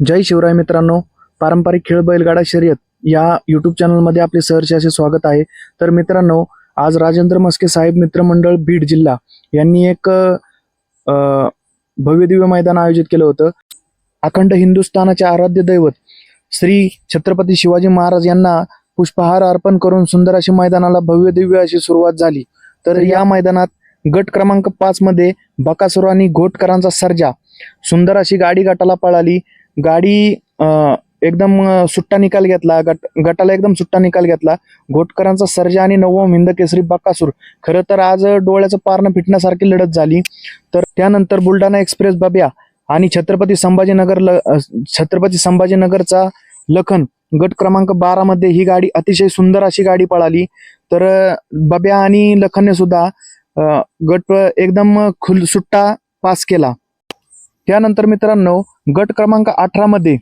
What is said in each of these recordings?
जय शिवराय मित्रांनो. पारंपरिक खेळ बैलगाडा शर्यत या यूट्यूब चॅनलमध्ये आपले सहर्ष असे स्वागत आहे. तर मित्रांनो आज राजेंद्र मस्के साहेब मित्रमंडळ बीड जिल्हा यांनी एक भव्यदिव्य भव्य दिव्य मैदान आयोजित केलं होतं. अखंड हिंदुस्थानाचे आराध्य दैवत श्री छत्रपती शिवाजी महाराज यांना पुष्पहार अर्पण करून सुंदर अशी मैदानाला भव्य दिव्य अशी सुरुवात झाली. तर या मैदानात गट क्रमांक पाच मध्ये बकासुर आणि घोटकरांचा सर्जा सुंदर अशी गाडी गटाला पळाली. गाडी एकदम सुट्टा निकाल घेतला गट गटाला एकदम सुट्टा निकाल घेतला. घोटकरांचा सर्जा आणि नवम हिंद केसरी बक्कासूर खरं तर आज डोळ्याचं पारणं फिटण्यासारखी लढत झाली. तर त्यानंतर बुलढाणा एक्सप्रेस बाब्या आणि छत्रपती संभाजीनगर ल छत्रपती संभाजीनगरचा लखन गट क्रमांक बारा मध्ये ही गाडी अतिशय सुंदर अशी गाडी पळाली. तर बब्या आणि लखनने सुद्धा गट एकदम खुल सुट्टा पास केला. त्यानंतर मित्रांनो गट क्रमांक अठरामध्ये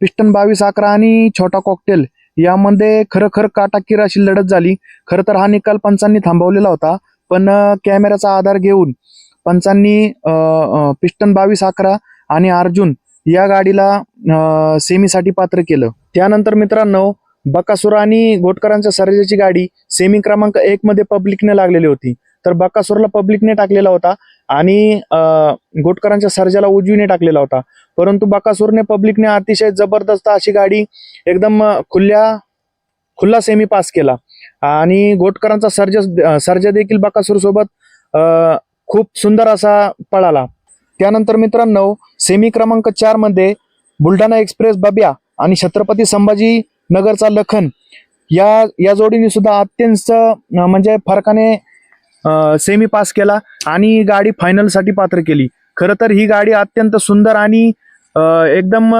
पिस्टन बावीस अकरा आणि छोटा कॉकटेल यामध्ये खरं खरं काटाकीर अशी लढत झाली. खरं तर हा निकाल पंचांनी थांबवलेला होता पण कॅमेऱ्याचा आधार घेऊन पंचांनी पिस्टन बावीस अकरा आणि अर्जुन या गाडीला सेमीसाठी पात्र केलं. त्यानंतर मित्रांनो बकासूर आणि घोटकरांच्या सर्जाची गाडी सेमी क्रमांक एक मध्ये पब्लिकने लागलेली होती. तर बकासूरला पब्लिकने टाकलेला होता. आणि गोटकरांच्या घोटकरांच्या सर्जाला उजवीने टाकलेला होता. परंतु बकासूरने पब्लिकने अतिशय जबरदस्त अशी गाडी एकदम खुल्या खुल्ला सेमी पास केला. आणि घोटकरांचा सर्जा सर्जा देखील बकासूर सोबत खूप सुंदर असा पळाला. त्यानंतर मित्रांनो सेमी क्रमांक चारमध्ये बुलढाणा एक्सप्रेस बब्या आणि छत्रपती संभाजी नगरचा लखन या या जोडीने सुद्धा अत्यंत म्हणजे फरकाने सेमी पास केला आणि गाडी फायनलसाठी पात्र केली. खरं तर ही गाडी अत्यंत सुंदर आणि एकदम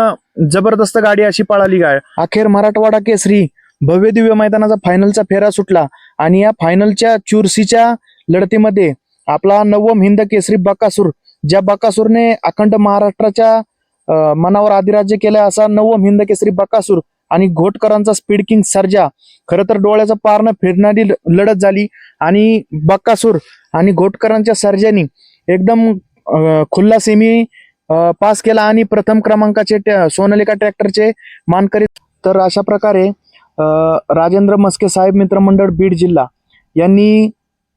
जबरदस्त गाडी अशी पळाली गाय. अखेर मराठवाडा केसरी भव्य दिव्य मैदानाचा फायनलचा फेरा सुटला आणि या फायनलच्या चुरशीच्या लढतीमध्ये आपला नवम हिंद केसरी बकासूर ज्या बकासूरने अखंड महाराष्ट्राच्या मनावर अधिराज्य केलं असा नवम हिंद केसरी बकासूर आणि घोटकरांचा स्पीड किंग सर्जा. खरं तर डोळ्याचं पारणं फिरणारी ल- लढत झाली. आणि बक्कासूर आणि घोटकरांच्या सर्जानी एकदम खुल्ला सेमी पास केला आणि प्रथम क्रमांकाचे सोनालिका ट्रॅक्टरचे मानकरी. तर अशा प्रकारे राजेंद्र मस्के साहेब मित्रमंडळ बीड जिल्हा यांनी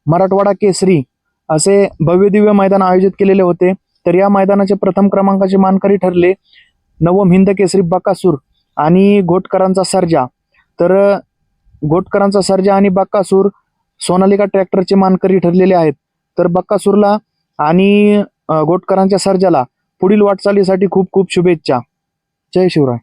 मराठवाडा केसरी असे भव्य दिव्य मैदान आयोजित केलेले होते. तर या मैदानाचे प्रथम क्रमांकाचे मानकरी ठरले नवम हिंद केसरी बकासूर आणि घोटकरांचा सर्जा. तर घोटकरांचा सर्जा आणि बक्कासूर सोनालिका ट्रॅक्टरचे मानकरी ठरलेले आहेत. तर बक्कासूरला आणि घोटकरांच्या सर्जाला पुढील वाटचालीसाठी खूप खूप शुभेच्छा. जय शिवराय.